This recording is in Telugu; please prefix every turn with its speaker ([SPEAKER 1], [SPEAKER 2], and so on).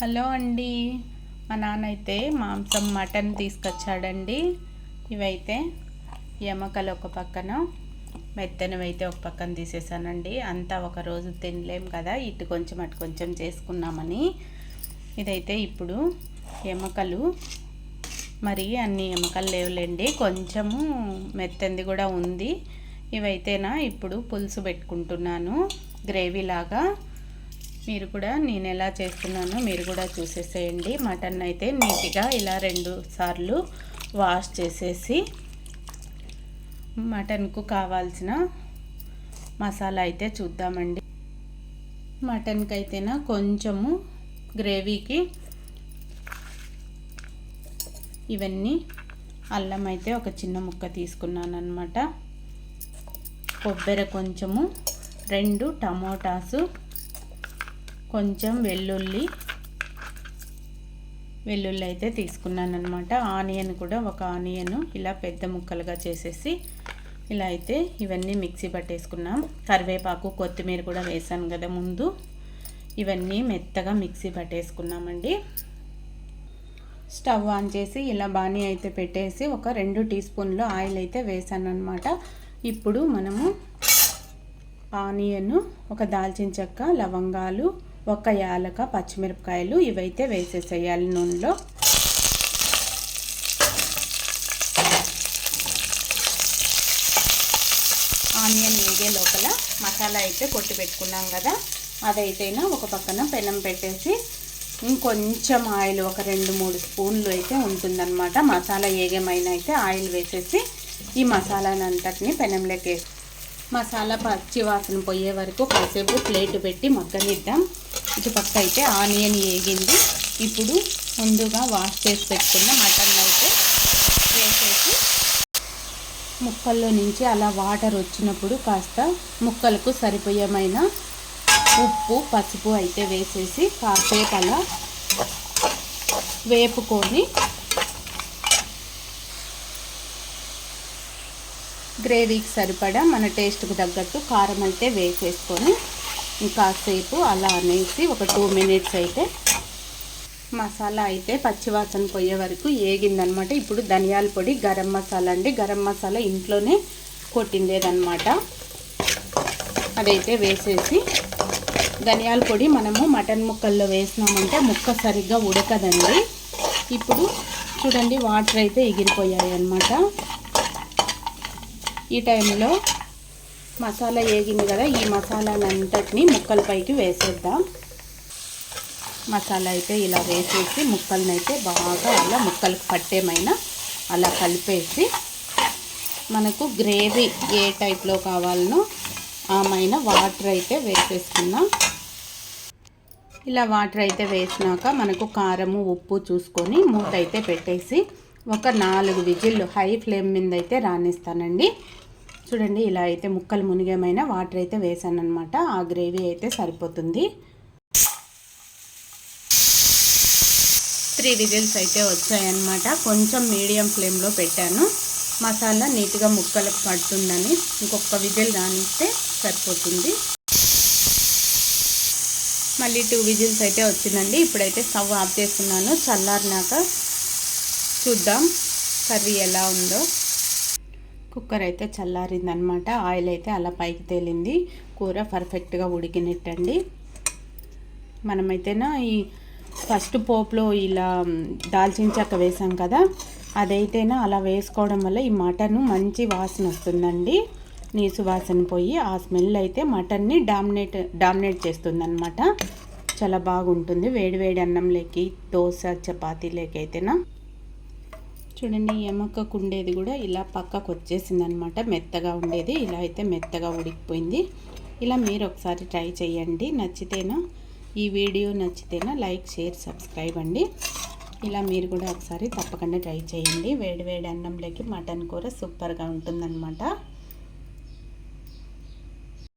[SPEAKER 1] హలో అండి. మా నాన్న అయితే మాంసం మటన్ తీసుకొచ్చాడండి. ఇవైతే ఎమకలు ఒక పక్కన మెత్తనవైతే ఒక పక్కన తీసేసానండి. అంతా ఒక రోజు తినలేం కదా ఇటు కొంచెం అటు కొంచెం చేసుకున్నామని. ఇదైతే ఇప్పుడు ఎమకలు మరి అన్ని ఎమకలు లేవులేండి. కొంచెము మెత్తంది కూడా ఉంది. ఇవైతేనా ఇప్పుడు పులుసు పెట్టుకుంటున్నాను. గ్రేవీ లాగా మీరు కూడా నేను ఎలా చేస్తున్నానో మీరు కూడా చూసేసేయండి. మటన్ అయితే నీట్గా ఇలా రెండు సార్లు వాష్ చేసేసి మటన్కు కావాల్సిన మసాలా అయితే చూద్దామండి. మటన్కి అయితేనా కొంచెము గ్రేవీకి ఇవన్నీ అల్లం అయితే ఒక చిన్న ముక్క తీసుకున్నాను అనమాట కొబ్బరి కొంచెము రెండు టమోటాసు కొంచెం వెల్లుల్లి వెల్లుల్లి అయితే తీసుకున్నాను అనమాట ఆనియన్ కూడా ఒక ఆనియన్ ఇలా పెద్ద ముక్కలుగా చేసేసి ఇలా అయితే ఇవన్నీ మిక్సీ పట్టేసుకున్నాం. కరివేపాకు కొత్తిమీర కూడా వేసాను కదా ముందు. ఇవన్నీ మెత్తగా మిక్సీ పట్టేసుకున్నామండి. స్టవ్ ఆన్ చేసి ఇలా బాణీ అయితే పెట్టేసి ఒక రెండు టీ స్పూన్లు ఆయిల్ అయితే వేసాను అనమాట ఇప్పుడు మనము ఆనియన్ ఒక దాల్చిన చెక్క లవంగాలు ఒక యాలక పచ్చిమిరపకాయలు ఇవైతే వేసేసేయాలి నూనెలో. ఆనియన్ వేగే లోపల మసాలా అయితే కొట్టి పెట్టుకున్నాం కదా అదైతేనా ఒక పక్కన పెనం పెట్టేసి ఇంకొంచెం ఆయిల్ ఒక రెండు మూడు స్పూన్లు అయితే ఉంటుందన్నమాట. మసాలా ఏగేమైనా అయితే ఆయిల్ వేసేసి ఈ మసాలానంతటిని పెనంలోకి వేసి మసాలా పచ్చి వాసన పోయే వరకు కాసేపు ప్లేట్ పెట్టి మగ్గనిద్దాం. ఇటు పక్క అయితే ఆనియన్ వేగింది. ఇప్పుడు ముందుగా వాష్ చేసి పెట్టుకున్న మటన్ అయితే వేసేసి ముక్కల్లో నుంచి అలా వాటర్ వచ్చినప్పుడు కాస్త ముక్కలకు సరిపోయేమైన ఉప్పు పసుపు అయితే వేసేసి కాసేపు అలా వేపుకొని గ్రేవీకి సరిపడా మన టేస్ట్కి తగ్గట్టు కారం అయితే వేసేసుకొని ఇంకాసేపు అలా అనేసి ఒక టూ మినిట్స్ అయితే మసాలా అయితే పచ్చివాసన పోయే వరకు ఏగిందనమాట. ఇప్పుడు ధనియాల పొడి గరం మసాలా అండి. గరం మసాలా ఇంట్లోనే కొట్టిందేదనమాట అదైతే వేసేసి ధనియాల పొడి మనము మటన్ ముక్కల్లో వేసినామంటే ముక్క సరిగ్గా ఉడకదండి. ఇప్పుడు చూడండి వాటర్ అయితే ఎగిరిపోయాయి అన్నమాట ఈ టైంలో మసాలా వేగింది కదా ఈ మసాలానంతటిని ముక్కలపైకి వేసేద్దాం. మసాలా అయితే ఇలా వేసేసి ముక్కలను అయితే బాగా అలా ముక్కలకు పట్టేమైనా అలా కలిపేసి మనకు గ్రేవీ ఏ టైప్లో కావాలనో ఆమైన వాటర్ అయితే వేసేసుకుందాం. ఇలా వాటర్ అయితే వేసినాక మనకు కారము ఉప్పు చూసుకొని మూత అయితే పెట్టేసి ఒక నాలుగు విజిల్లు హై ఫ్లేమ్ మీద అయితే రాణిస్తానండి చూడండి ఇలా అయితే ముక్కలు మునిగేమైనా వాటర్ అయితే వేసాను అనమాట ఆ గ్రేవీ అయితే సరిపోతుంది. త్రీ విజిల్స్ అయితే వచ్చాయన్నమాట. కొంచెం మీడియం ఫ్లేమ్లో పెట్టాను. మసాలా నీట్గా ముక్కలకు పడుతుందని ఇంకొక విజిల్ రానిస్తే సరిపోతుంది. మళ్ళీ టూ విజిల్స్ అయితే వచ్చిందండి. ఇప్పుడైతే స్టవ్ ఆఫ్ చేస్తున్నాను. చల్లారినాక చూద్దాం కర్రీ ఎలా ఉందో. కుక్కర్ అయితే చల్లారిందనమాట. ఆయిల్ అయితే అలా పైకి తేలింది. కూర పర్ఫెక్ట్గా ఉడికినట్టండి. మనమైతేనా ఈ ఫస్ట్ పోపులో ఇలా దాల్చిన చెక్క వేసాం కదా అదైతేనా అలా వేసుకోవడం వల్ల ఈ మటన్ మంచి వాసన వస్తుందండి. నీసు వాసన పోయి ఆ స్మెల్ అయితే మటన్ని డామినేట్ డామినేట్ చేస్తుందన్నమాట చాలా బాగుంటుంది. వేడి వేడి అన్నంలోకి దోశ చపాతీలోకి అయితేనా. చూడండి ఎమకకు ఉండేది కూడా ఇలా పక్కకు వచ్చేసింది అనమాట మెత్తగా ఉండేది. ఇలా అయితే మెత్తగా ఉడికిపోయింది. ఇలా మీరు ఒకసారి ట్రై చేయండి నచ్చితేనా? ఈ వీడియో నచ్చితేనా? లైక్ షేర్ సబ్స్క్రైబ్ అండి. ఇలా మీరు కూడా ఒకసారి తప్పకుండా ట్రై చేయండి వేడి వేడి అన్నంలోకి మటన్ కూర సూపర్గా ఉంటుందన్నమాట